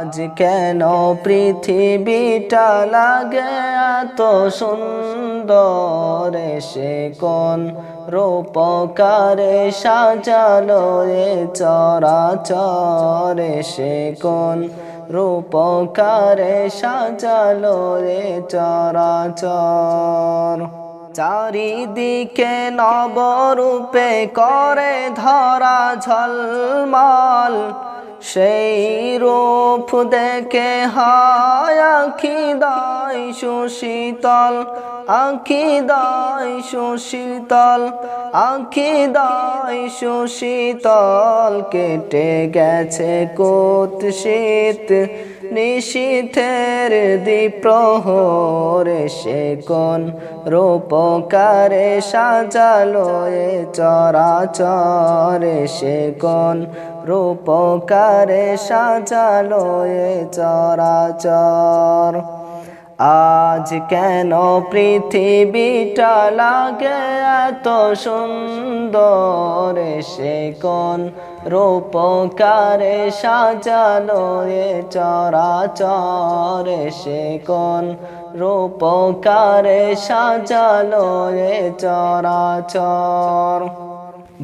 আজ কেন পৃথিবীটা লাগে এত সুন্দর? সে কোন রূপকারে সাজালো এ চরাচরে? সে কোন রূপকারে সাজালো রে চরাচর? চারিদিকে নবরূপে করে ধরা ঝলমল। সেই রূপ দেখে হায় আখি দায় সুশীতল আখি দায় সুশীতল আখি দায় সুশীতল কেটে গেছে কোত শীত নিশীথের দ্বীপ্রহরে সে কোন রূপকারে সাজালো এ চরাচরে? সে কোন রূপকারে সাজালো এ চরাচর? আজ কেন পৃথিবীটা লাগে এত সুন্দর? সে কোন রূপকারে সাজালো এ চরাচরে? সে কোন রূপকারে সাজালো এ চরাচর?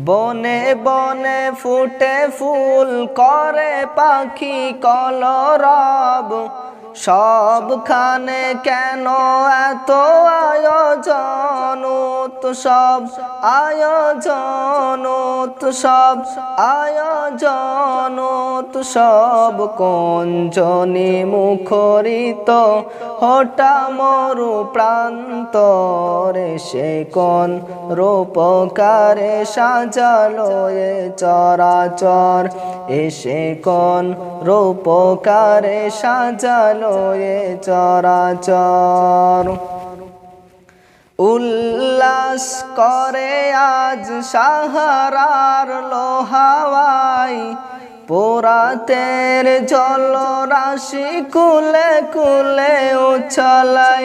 বনে বনে ফুটে ফুল করে পাখি কলরব। সবখানে কেন এত আয়োজন? সব আয়োজন সব আয়োজন সব কঞ্জনি মুখরিত। হটা মরু প্রান্তরে সে কোন রূপকারে সাজালো এ চরাচর। এসে কোন রূপকারে সাজালো এ চরাচর। উল্লাস করে আজ সাহারার লোহাওয়াই। পোরাতের জল রাশি কুলে কুলে ও উছলাই,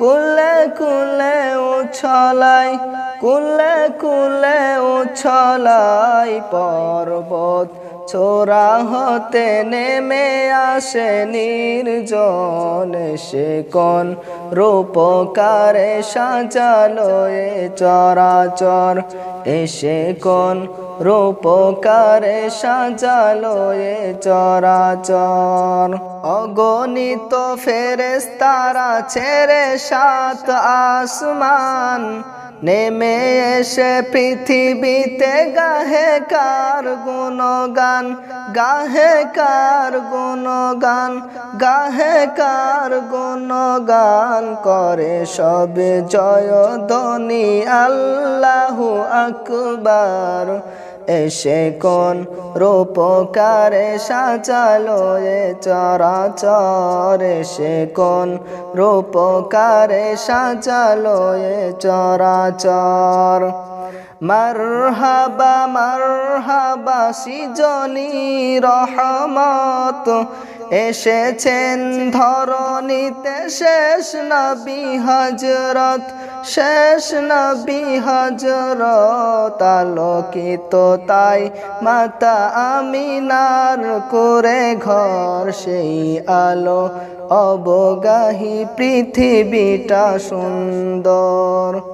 কুলে কুলে ও উছলাই। কুলে কুলে উছলাই পর্বত ছোরা হতে নেমে আসে নির্জন সে কোন রূপকারে সাজালো এ চরাচর এসে কোন রূপকারে সাজালো এ চরাচর। অগণিত ফেরেস্তারা ছেড়ে সাত আসমান। নেমে এসে পৃথিবীতে গাহে কার গুণগান? গাহে কার গুণগান? গাহে কার গুণগান করে সবে জয় ধনী আল্লাহু আকবার। এসে কোন রূপকারে সাজালো এ চরাচর? এসে কোন রূপকারে সাজালো এ চরাচর? মারহাবা মারহাবা, সিজনি, রহমত। এসেছেন ধরণীতে শেষ নবী হজরত শেষ নবী হজরত আলোকিত তাই মাতা আমিনার করে ঘর সেই আলো অবগাহী পৃথিবীটা সুন্দর।